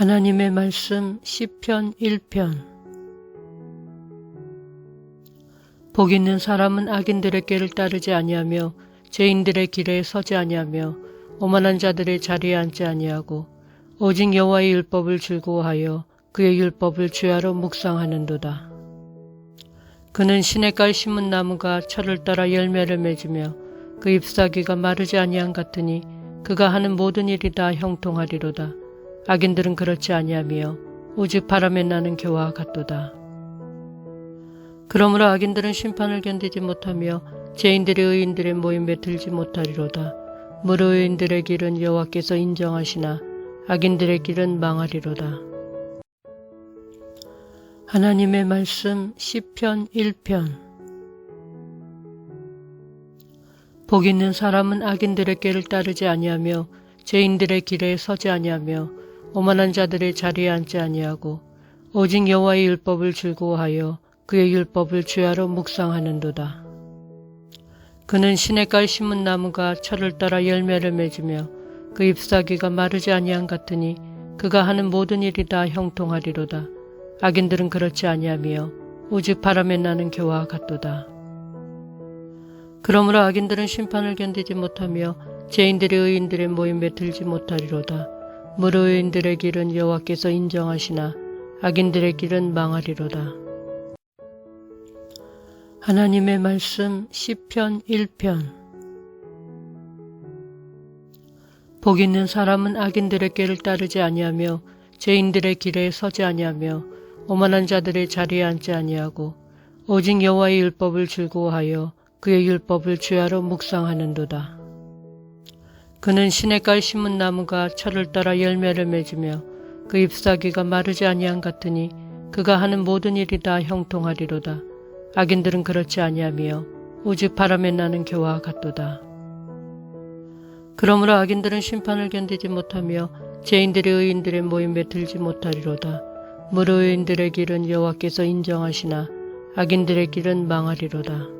하나님의 말씀 시편 1편 복 있는 사람은 악인들의 길을 따르지 아니하며 죄인들의 길에 서지 아니하며 오만한 자들의 자리에 앉지 아니하고 오직 여호와의 율법을 즐거워하여 그의 율법을 주야로 묵상하는도다. 그는 시냇가에 심은 나무가 철을 따라 열매를 맺으며 그 잎사귀가 마르지 아니한 같으니 그가 하는 모든 일이 다 형통하리로다. 악인들은 그렇지 아니하며 오직 바람에 나는 교와 같도다. 그러므로 악인들은 심판을 견디지 못하며 죄인들의 의인들의 모임에 들지 못하리로다. 무료 의인들의 길은 여호와께서 인정하시나 악인들의 길은 망하리로다. 하나님의 말씀 시편 1편 복 있는 사람은 악인들의 길을 따르지 아니하며 죄인들의 길에 서지 아니하며 오만한 자들의 자리에 앉지 아니하고 오직 여호와의 율법을 즐거워하여 그의 율법을 주야로 묵상하는도다. 그는 시냇가에 심은 나무가 철을 따라 열매를 맺으며 그 잎사귀가 마르지 아니한 같으니 그가 하는 모든 일이 다 형통하리로다. 악인들은 그렇지 아니하며 오직 바람에 나는 교와 같도다. 그러므로 악인들은 심판을 견디지 못하며 죄인들의 의인들의 모임에 들지 못하리로다. 무료 의인들의 길은 여호와께서 인정하시나 악인들의 길은 망하리로다. 하나님의 말씀 시편 1편 복 있는 사람은 악인들의 길을 따르지 아니하며 죄인들의 길에 서지 아니하며 오만한 자들의 자리에 앉지 아니하고 오직 여호와의 율법을 즐거워하여 그의 율법을 주야로 묵상하는도다. 그는 시냇가에 심은 나무가 철을 따라 열매를 맺으며 그 잎사귀가 마르지 아니한 같으니 그가 하는 모든 일이 다 형통하리로다. 악인들은 그렇지 아니하며 오직 바람에 나는 교와 같도다. 그러므로 악인들은 심판을 견디지 못하며 죄인들의 의인들의 모임에 들지 못하리로다. 무료 의인들의 길은 여호와께서 인정하시나 악인들의 길은 망하리로다.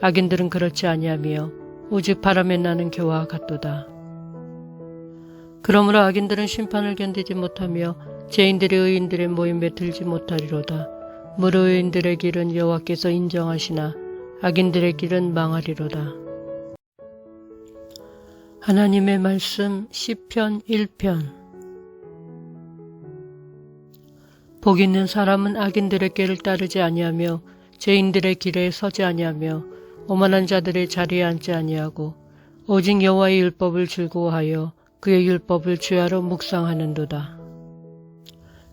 악인들은 그렇지 아니하며 오직 바람에 나는 교와 같도다. 그러므로 악인들은 심판을 견디지 못하며 죄인들의 의인들의 모임에 들지 못하리로다. 무료 의인들의 길은 여호와께서 인정하시나 악인들의 길은 망하리로다. 하나님의 말씀 시편 1편 복 있는 사람은 악인들의 길을 따르지 아니하며 죄인들의 길에 서지 아니하며 오만한 자들의 자리에 앉지 아니하고 오직 여호와의 율법을 즐거워하여 그의 율법을 주야로 묵상하는도다.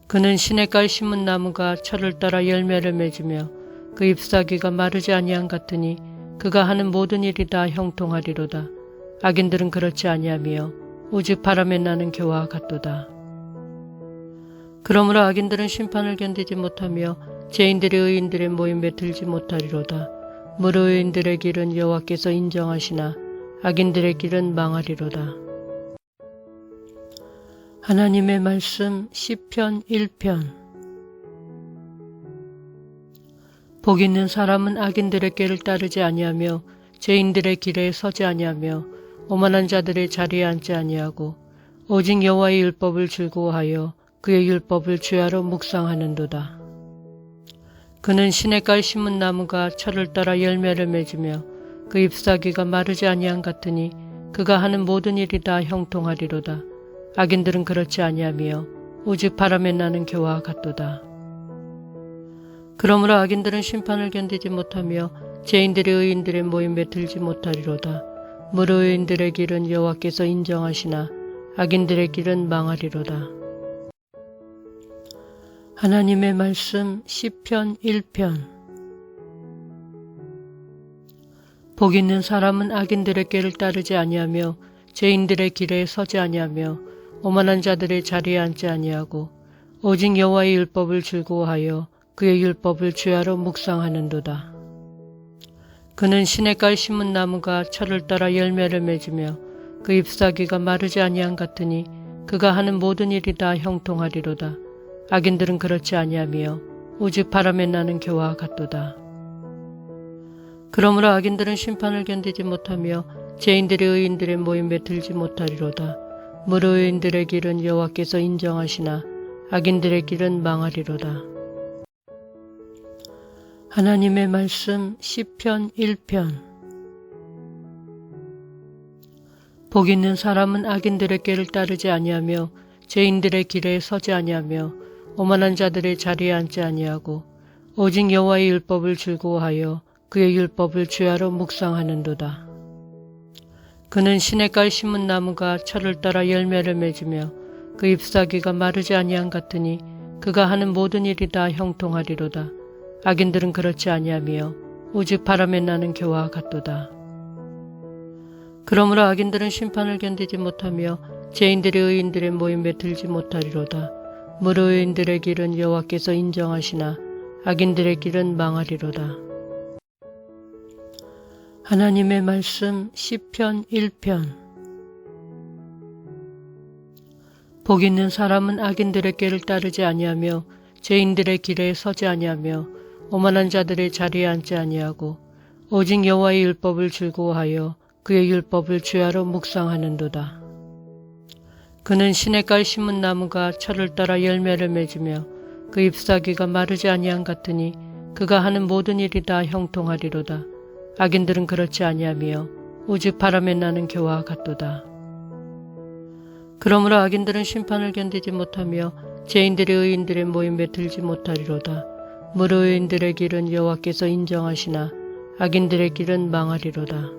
그는 시냇가에 심은 나무가 철을 따라 열매를 맺으며 그 잎사귀가 마르지 아니한 같으니 그가 하는 모든 일이 다 형통하리로다. 악인들은 그렇지 아니하며 오직 바람에 나는 교와 같도다. 그러므로 악인들은 심판을 견디지 못하며 죄인들의 의인들의 모임에 들지 못하리로다. 무료 의인들의 길은 여호와께서 인정하시나 악인들의 길은 망하리로다. 하나님의 말씀 시편 1편 복 있는 사람은 악인들의 길을 따르지 아니하며 죄인들의 길에 서지 아니하며 오만한 자들의 자리에 앉지 아니하고 오직 여호와의 율법을 즐거워하여 그의 율법을 주야로 묵상하는도다. 그는 시냇가에 심은 나무가 철을 따라 열매를 맺으며 그 잎사귀가 마르지 아니한 같으니 그가 하는 모든 일이 다 형통하리로다. 악인들은 그렇지 아니하며 오직 바람에 나는 교와 같도다. 그러므로 악인들은 심판을 견디지 못하며 죄인들의 의인들의 모임에 들지 못하리로다. 무료 의인들의 길은 여호와께서 인정하시나 악인들의 길은 망하리로다. 하나님의 말씀 시편 1편 복 있는 사람은 악인들의 길을 따르지 아니하며 죄인들의 길에 서지 아니하며 오만한 자들의 자리에 앉지 아니하고 오직 여호와의 율법을 즐거워하여 그의 율법을 주야로 묵상하는도다. 그는 시냇가에 심은 나무가 철을 따라 열매를 맺으며 그 잎사귀가 마르지 아니한 같으니 그가 하는 모든 일이 다 형통하리로다. 악인들은 그렇지 아니하며 오직 바람에 나는 겨와 같도다. 그러므로 악인들은 심판을 견디지 못하며 죄인들의 의인들의 모임에 들지 못하리로다. 무료 의인들의 길은 여호와께서 인정하시나 악인들의 길은 망하리로다. 하나님의 말씀 시편 1편 복 있는 사람은 악인들의 길을 따르지 아니하며 죄인들의 길에 서지 아니하며 오만한 자들의 자리에 앉지 아니하고 오직 여호와의 율법을 즐거워하여 그의 율법을 주야로 묵상하는도다. 그는 시냇가에 심은 나무가 철을 따라 열매를 맺으며 그 잎사귀가 마르지 아니한 같으니 그가 하는 모든 일이 다 형통하리로다. 악인들은 그렇지 아니하며 오직 바람에 나는 겨와 같도다. 그러므로 악인들은 심판을 견디지 못하며 죄인들의 의인들의 모임에 들지 못하리로다. 무료 의인들의 길은 여호와께서 인정하시나 악인들의 길은 망하리로다. 하나님의 말씀 시편 1편 복 있는 사람은 악인들의 길을 따르지 아니하며 죄인들의 길에 서지 아니하며 오만한 자들의 자리에 앉지 아니하고 오직 여호와의 율법을 즐거워하여 그의 율법을 주야로 묵상하는도다. 그는 시냇가에 심은 나무가 철을 따라 열매를 맺으며 그 잎사귀가 마르지 아니한 같으니 그가 하는 모든 일이 다 형통하리로다. 악인들은 그렇지 아니하며 오직 바람에 나는 겨와 같도다. 그러므로 악인들은 심판을 견디지 못하며 죄인들의 의인들의 모임에 들지 못하리로다. 무료 의인들의 길은 여호와께서 인정하시나 악인들의 길은 망하리로다.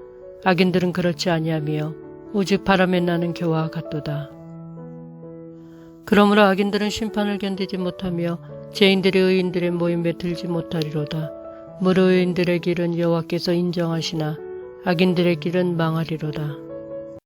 악인들은 그렇지 아니하며 오직 바람에 나는 겨와 같도다. 그러므로 악인들은 심판을 견디지 못하며 죄인들의 의인들의 모임에 들지 못하리로다. 무료 의인들의 길은 여호와께서 인정하시나 악인들의 길은 망하리로다.